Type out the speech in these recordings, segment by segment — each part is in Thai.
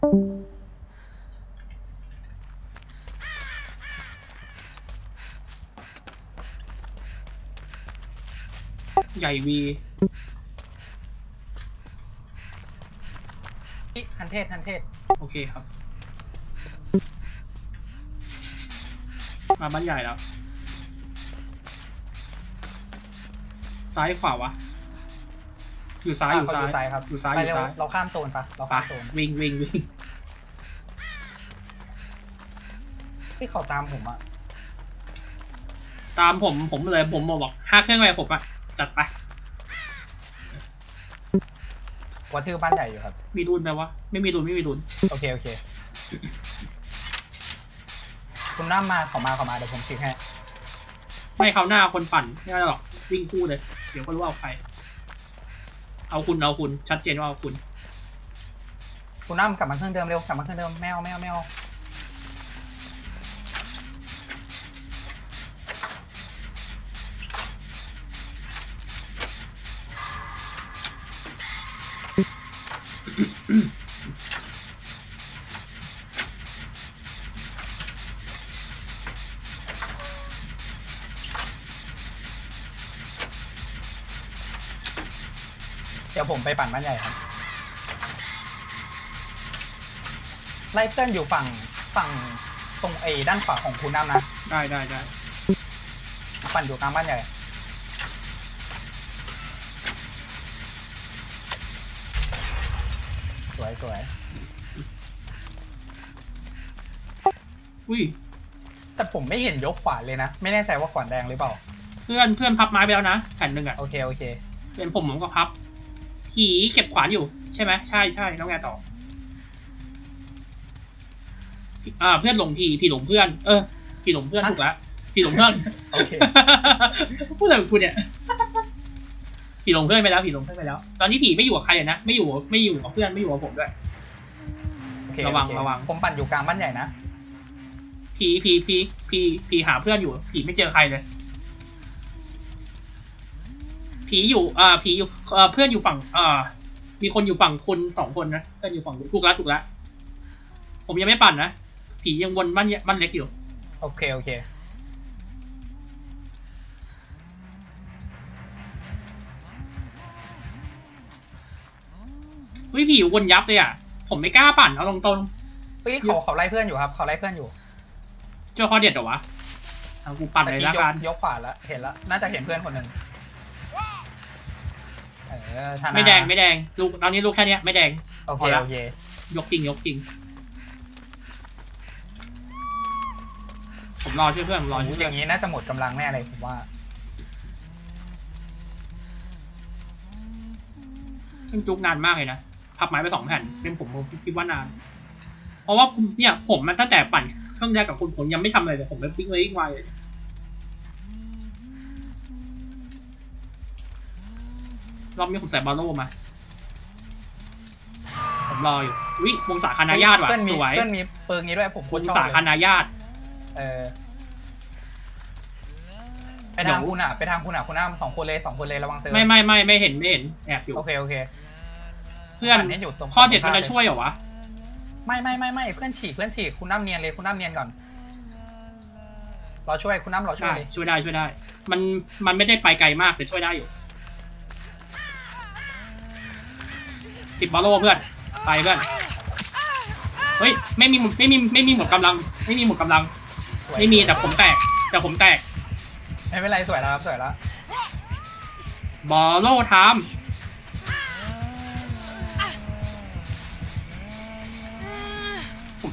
ใหญ่วีนี่ฮันเทศฮันเทศ โอเคครับ มาบ้านใหญ่แล้ว ซ้ายขวาวะ อยู่ซ้ายอยู่เขซ้ายอยู่ซ้ายครับอยู่ซ้ายไปอยู่เร็วซ้ายเราข้ามโซนปะเราปะข้ามโซนวิ่งวิ่งวิ่งที่เขาตามผมอะตามผมผมเลยผมบอกห้าเครื่องไปผมอะจัดไปวัดทือบ้านใหญ่อยู่ครับ มีรุนไหมวะไม่มีรุนไม่มีรุนโอเคโอเคคุณน้ามาเขามาเขามาเดี๋ยวผมชี้ให้ไม่เขาหน้าคนปั่นไม่ได้หรอกวิ่งคู่เลย เดี๋ยวก็รู้ว่าเอาใคร เอาคุณเอาคุณ ชัดเจนว่าเอาคุณ คุณน้ากลับมาเครื่องเดิมเร็วกลับมาเครื่องเดิมแมวแมวแมว เดี๋ยวผมไปปั่นบ้านใหญ่ครับไล่เพื่อนอยู่ฝั่งฝั่งตรงไอ้ด้านขวาของคุณน้ำนะได้ได้ได้ปั่นอยู่กลางบ้านใหญ่ สวยสวยอุ้ยแต่ผมไม่เห็นยกขวานเลยนะ ไม่แน่ใจว่าขวานแดงหรือเปล่า เพื่อนเพื่อนพับไม้ไปแล้วนะแผ่นหนึ่งอะโอเคโอเค เป็นผมผมก็พับ ผีเก็บขวานอยู่ ใช่ไหมใช่ใช่แล้วไงต่ออ่าเพื่อนหลงผีผีหลงเพื่อน เออผีหลงเพื่อนฮะถูกแล้วผีหลงเพื่อนโอเคพูดอะไรของคุณเนี่ยผีหลงเพื่อนไปแล้วผีหลงเพื่อนไปแล้ว ตอนนี้ผีไม่อยู่กับใครเลยนะไม่อยู่ไม่อยู่กับเพื่อนไม่อยู่กับผมด้วยโอเคระวังโอเคระวัง ผมปั่นอยู่กลางบ้านใหญ่นะ ผีผีผีผีผีหาเพื่อนอยู่ผีไม่เจอใครเลย ผีอยู่อ่าผีอยู่เอ่อเพื่อนอยู่ฝั่งอ่ามีคนอยู่ฝั่งคุณสองคนนะเพื่อนอยู่ฝั่งถูกแล้วถูกแล้วผมยังไม่ปั่นนะผียังวนบ้านเนี่ยบ้านเล็กอยู่ โอเค โอเคเฮ้ยผีวนยับเลยอะ ผมไม่กล้าปั่นเอาตรงเฮ้ยเขาเขาไล่เพื่อนอยู่ครับเขาไล่เพื่อนอยู่ๆเจ้าข้อเด็ดเหรอวะเอากูปั่นตะเลยกี้ละยกักนยกขวาแล้วเห็นแล้วน่าจะเห็นเพื่อนคนหนึ่งเออ ธนาไม่แดงไม่แดงลูกตอนนี้ลูกแค่เนี้ยไม่แดง โอเคพอละ โอเคยกจริงยกจริง ผมรอช่วยเพื่อนผมรอโอ้ช่วยอเพื่อนย่างนี้น่าจะหมดกำลังแน่เลยผมว่าเพิ่งจุกนานมากเลยนะพับไม้ไปสองแผ่นเป็นผมผมคิดว่านาน เพราะว่าผมเนี่ยผมมันตั้งแต่ปั่นเครื่องแรกกับคุณผมยังไม่ทำอะไรเลยผมเลยวิ่งเลยวิ่งไวเลย รอบนี้ผมใส่บอลโลมา ผมรออยู่วิวงศาคณาญาติว่ะเพื่อนมีสวยเพื่อนมีปืนนี้ด้วยผมโควตงรชอบศาเลยคณาญาติเออไปเดี๋ยทาวงคุณอะไปทางคุณอะคุณอ้ามสองคนเลยสองคนเลยระวังเจอไม่ไม่ไม่ไม่เห็นไม่เห็นแอบอยู่ โอเคโอเคเพื่อนปั่นนี้อยู่ตรงข้อเด็ดมันจะช่วยเหรอวะ ไม่ไม่ไม่ไม่เพื่อนฉีกเพื่อนฉีกคุณน้ำเนียนเลยคุณน้ำเนียนก่อนรอช่วยคุณน้ำรอช่วยได้เลยช่วยได้ช่วยได้ มันมันไม่ได้ไปไกลมากแต่ช่วยได้อยู่ ติดบอลโลเพื่อน ไปเพื่อน เฮ้ย ไม่มีไม่มีไม่มีหมดกำลัง ไม่มีหมดกำลัง สวยไม่มีแต่ผมแตก แต่ผมแตก ไม่เป็นไรสวยแล้วครับสวยแล้วบอลโลไทามผม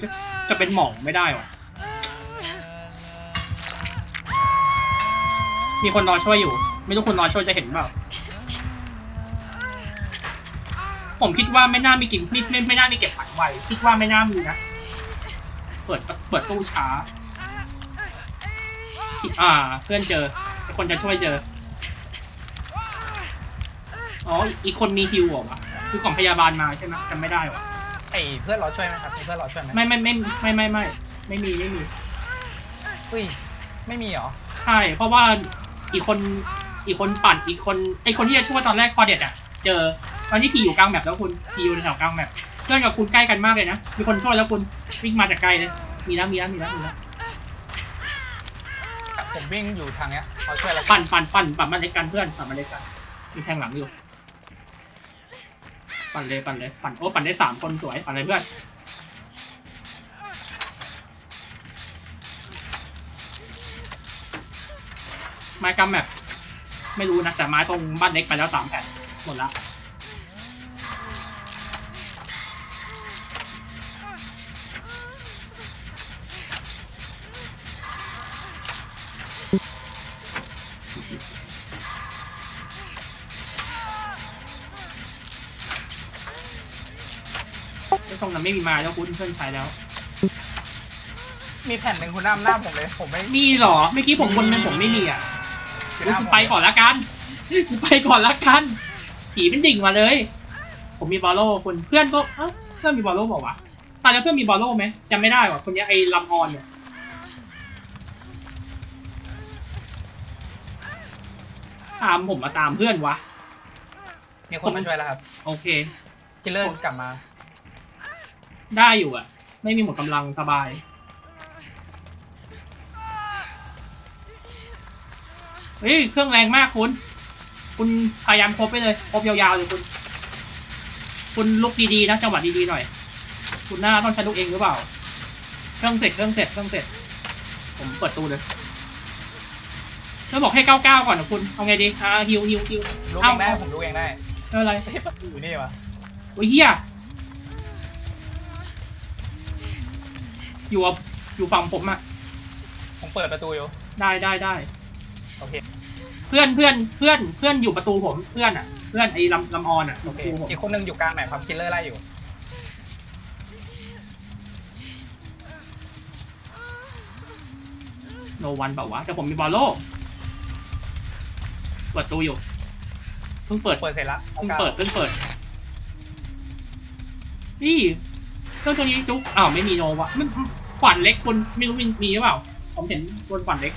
จะจะเป็นหมองไม่ได้วะมีคนรอช่วยอยู่ ไม่รู้คนรอช่วยจะเห็นเปล่า ผมคิดว่าไม่น่ามีกินไม่ไม่ไม่น่ามีเก็บฝันไวคิดว่าไม่น่ามีนะ เปิดเปิดตู้ช้า อ่า เพื่อนเจอ คนจะช่วยเจอ อ๋อ อีกคนมีฮิวเหรอวะคือของพยาบาลมาใช่ไหมจำไม่ได้วะไอ้เพื่อนรอช่วยไหมครับมีเพื่อนรอช่วยไหมไม่ไม่ไม่ไม่ไม่ไม่ไม่มีไม่มีอุ้ยไม่มีเหรอ ใช่ เพราะว่าอีกคนอีกคนปั่นอีกคนไอคนที่จะช่วยตอนแรกคอเด็ดอะ เจอ ตอนนี้ผีอยู่กลางแมปแล้วคุณผีอยู่ในแถวกลางแมปพื่อนกับคุณใกล้กันมากเลยนะ มีคนช่วยแล้วคุณวิ่งมาจากไกลเลย มีนะมีนะมีนะมีนะผมวิ่งอยู่ทางเนี้ยเขาช่วยเราปั่นปั่นปั่นปั่นมาในกันเพื่อนปั่นมาในกันมีแทงหลังอยู่ ปั่นเลยปั่นเลยปั่นโอ้ปั่นได้สามคนสวยปั่นเลยเพื่อนไม้กำแบบไม่รู้นะแต่ไม้ตรงบ้านเล็กไปแล้วสามแผ่นหมดละ ตรงนั้นไม่มีไม้แล้วคุณเพื่อนใช้แล้ว มีแผ่นหนึ่งคุณน้ำหน้าผมเลย ผมไม่มีเหรอเมื่อกี้ผมคนนึงผมไม่มีอะอยู่หกูน้าผมไปก่อนละกันกูไปก่อนละกันผีเป็นดิ่งมาเลย ผมมีบอลโล่คนเพื่อนก็เอ้าเพื่อนมีบอลโล่บอกว่าวะตอนนี้เพื่อนมีบอลโล่ไหมจำไม่ได้ว่ะคนเนี้ยไอ้ลำออนเนี่ยตามผมมาตามเพื่อนวะ มีคนมาช่วยแล้วครับโอเค คิลเลอร์กลับมา ได้อยู่อะไม่มีหมดกำลังสบาย เฮ้ย เครื่องแรงมากคุณ คุณพยายามครบไปเลย ครบยาวๆเลยคุณ คุณลุกดีๆนะ จังหวะดีๆหน่อย คุณหน้าต้องใช้ลูกเองหรือเปล่า เครื่องเสร็จ เครื่องเสร็จ เครื่องเสร็จ ผมเปิดตู้เลยแล้วบอกให้ก้าวๆก่อนนะคุณ เอาไงดี อ่าฮิวฮิวฮิวรู้เอาเองได้ผมรู้เองได้ไม่เป็นไรเฮ้ยประตูอยู่นี่วะโอ้ยเฮีย อยู่กับอยู่ฝั่งผมอะผมเปิดประตูอยู่ ได้ได้ได้โอเค เพื่อนเพื่อนเพื่อนเพื่อนอยู่ประตูผมเพื่อนอะเพื่อนไอ้ลำลำออนอะอโอยู่ปเคระตูผมอีกคนหนึงอยู่กลางไหนครับคิลเลอร์ไล่อยู่ โนวันเปล่าวะแต่ผมมีบอลโล่เปิดตู้อยู่เพิ่งเปิดเปิดเสร็จละเพิ่งเปิดเพิ่งเปิดนี่ เครื่องตัวนี้จุ๊กอ้าวไม่มีโนวะมันขวัญเล็กคุณไม่รู้มีมีหรือเปล่า ผมเห็นบนขวัญเล็ก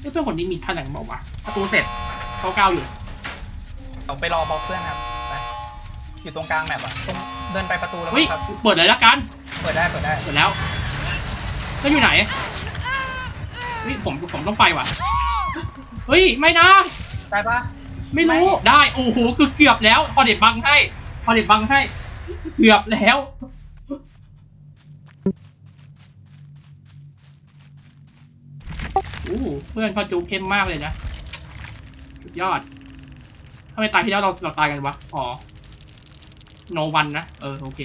เอ้ยเพื่อนคนนี้มีแถลงบอกว่าวะประตูเสร็จเขาก้าวอยู่เดี๋ยวไปรอบล็อกเพื่อนครับไปอยู่ตรงกลางแมปอะตรงเดินไปประตูแล้วเฮ้ยครับเปิดเลยละกัน เปิดได้เปิดได้เปิดแล้วแล้วอยู่ไหนเฮ้ยผมผมต้องไปว่ะเฮ้ยไม่นะได้ปะไม่รู้ไม่ได้โอ้โหคือเกือบแล้วพอเด็ดบังให้ พอเด็บังให้ เกือบแล้วโอ้เพื่อนพอจูเข้มมากเลยนะ สุดยอดทำไมตายที่แล้วเราเราตายกันวะ อ๋อ โนวันนะ เออ โอเค